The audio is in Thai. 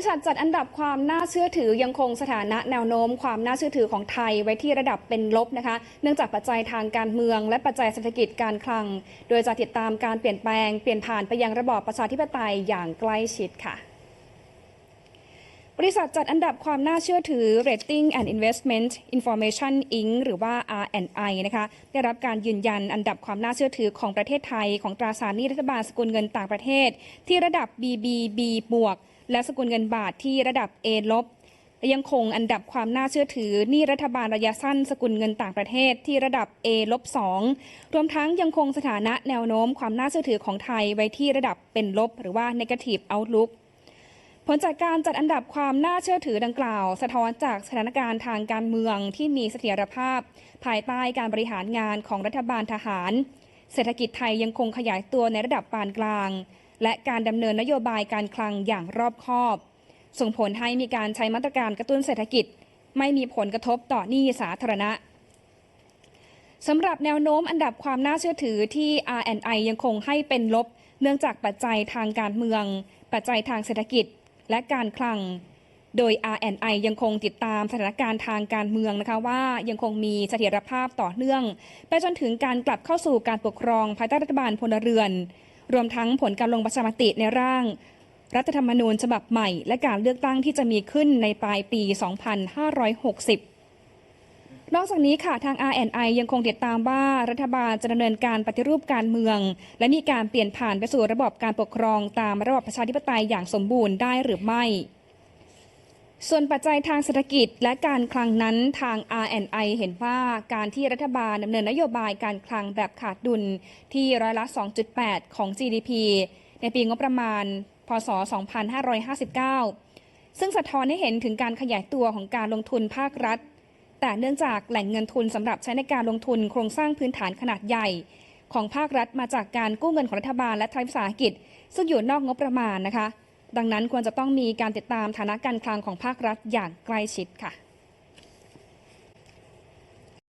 ริษัทจัดอันดับความน่าเชื่อถือยังคงสถานะแนวโน้มความน่าเชื่อถือของไทยไว้ที่ระดับเป็นลบนะคะ เนื่องจากปัจจัยทางการเมืองและปัจจัยเศรษฐกิจการคลัง โดยจะติดตามการเปลี่ยนแปลงเปลี่ยนผ่านไปยังระบอบประชาธิปไตยอย่างใกล้ชิดค่ะ บริษัทจัดอันดับความน่าเชื่อถือ Rating and Investment Information Inc. หรือว่า R&I นะคะได้รับการยืนยันอันดับความน่าเชื่อถือของประเทศไทย ของตราสารหนี้รัฐบาลสกุลเงินต่างประเทศ ที่ระดับ BBB บวกและสกุลเงินบาทที่ระดับ A ลบและยังคงอันดับความน่าเชื่อถือหนี้รัฐบาลระยะสั้นสกุลเงินต่างประเทศที่ระดับ A ลบ2รวมทั้งยังคงสถานะแนวโน้มความน่าเชื่อถือของไทยไว้ที่ระดับเป็นลบ หรือว่า negative outlook ผลจากการจัดอันดับความน่าเชื่อถือดังกล่าว สะท้อนจากสถานการณ์ทางการเมืองที่มีเสถียรภาพ ภายใต้การบริหารงานของรัฐบาลทหาร เศรษฐกิจไทยยังคงขยายตัวในระดับปานกลาง และการดำเนินนโยบายการคลังอย่างรอบคอบ ส่งผลให้มีการใช้มาตรการกระตุ้นเศรษฐกิจ ไม่มีผลกระทบต่อหนี้สาธารณะสำหรับแนวโน้มอันดับความน่าเชื่อถือที่ R&I ยังคงให้เป็นลบ เนื่องจากปัจจัยทางการเมือง ปัจจัยทางเศรษฐกิจ และการคลัง โดย R&I ยังคงติดตามสถานการณ์ทางการเมืองนะคะว่ายังคงมีเสถียรภาพต่อเนื่อง ไปจนถึงการกลับเข้าสู่การปกครองภายใต้รัฐบาลพลเรือน รวมทั้งผลการลงประชามติในร่าง รัฐธรรมนูญฉบับใหม่ และการเลือกตั้งที่จะมีขึ้นในปลายปี 2560 นอกจากนี้ค่ะทาง RNI ยังคงติดตามว่ารัฐบาลจะดำเนินการปฏิรูปการเมือง และมีการเปลี่ยนผ่านไปสู่ระบบการปกครองตามระบบประชาธิปไตยอย่างสมบูรณ์ได้หรือไม่ ส่วนปัจจัยทางเศรษฐกิจและการคลังนั้นทาง RNI เห็นว่าการที่รัฐบาลดำเนินนโยบายการคลังแบบขาดดุลที่ร้อยละ 2.8 ของ GDP ในปีงบประมาณ พศ 2559 ซึ่งสะท้อนให้เห็นถึงการขยายตัวของการลงทุนภาครัฐ แต่เนื่องจากแหล่งเงินทุนสำหรับใช้ในการลงทุนโครงสร้างพื้นฐานขนาดใหญ่ ของภาครัฐมาจากการกู้เงินของรัฐบาลและไทยวิสาหกิจ ซึ่งอยู่นอกงบประมาณนะคะ ดังนั้นควรจะต้องมีการติดตามฐานะการคลังของภาครัฐอย่างใกล้ชิดค่ะ